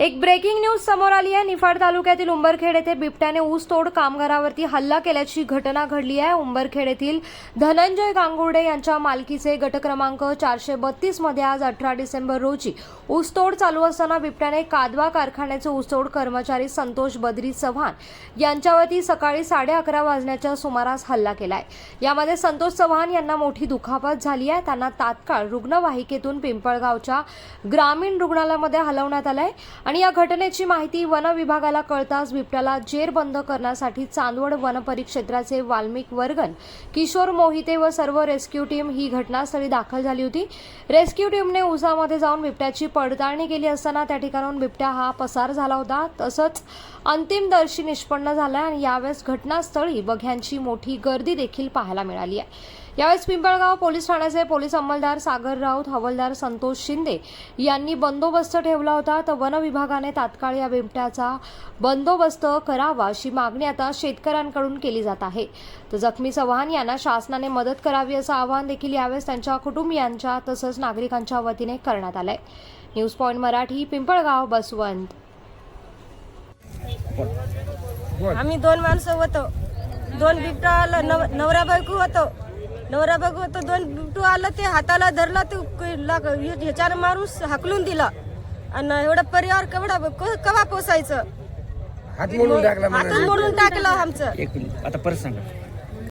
एक breaking news समोर आली आहे. निफाड तालुक्यातील उंबरखेड येथे बिबट्याने ऊसतोड कामगारावरती हल्ला केल्याची घटना घडली आहे. उंबरखेड येथील धनंजय गांगुर्डे यांच्या मालकीचे गट क्रमांक चारशे बत्तीसमध्ये आज अठरा डिसेंबर रोजी ऊसतोड चालू असताना बिबट्याने कादवा कारखान्याचे ऊसतोड कर्मचारी संतोष बद्री चव्हाण यांच्यावरती सकाळी साडे अकरा वाजण्याच्या सुमारास हल्ला केलाय. यामध्ये संतोष चव्हाण यांना मोठी दुखापत झाली आहे. त्यांना तात्काळ रुग्णवाहिकेतून पिंपळगावच्या ग्रामीण रुग्णालयामध्ये हलवण्यात आलंय. आणि या घटनेची माहिती वन विभागाला कळताच बिबट्याला जेरबंद करण्यासाठी चांदवड वन परिक्षेत्राचे वाल्मिक वर्गन किशोर मोहिते व सर्व रेस्क्यू टीम ही घटनास्थळी दाखल झाली होती. रेस्क्यू टीमने उसामध्ये जाऊन बिबट्याची पडताळणी केली असताना त्या ठिकाणाहून बिबट्या हा पसार झाला होता. तसंच अंतिमदर्शी निष्पन्न झाला आणि यावेळेस घटनास्थळी बघ्यांची मोठी गर्दी देखील पाहायला मिळाली आहे. यावेळेस पिंपळगाव पोलीस ठाण्याचे पोलीस अंमलदार सागर राऊत हवलदार संतोष शिंदे यांनी बंदोबस्त ठेवला होता. तर वन विभागाने तात्काळ या बिबट्याचा बंदोबस्त करावा अशी मागणी आता शेतकऱ्यांकडून केली जात आहे. तर जखमी चव्हाण यांना शासनाने मदत करावी असं आवाहन देखील यावेळेस त्यांच्या कुटुंबियांच्या तसंच नागरिकांच्या वतीने करण्यात आलंय. News point Marathi Pimpalgaon Baswant. आम्ही दोन माणसं होतो. दोन बिबटा आलं नव नवरा बायको होतो. नवरा बायको होतो दोन बिबटू आलं ते हाताला धरला ते ह्याच्यानं मारून हाकलून दिला. आणि एवढा परिवार केवढा कवा पोसायचं? हात मोडून टाकला हातून मोडून टाकलं आमचं. एक मिनिट आता परत सांगा.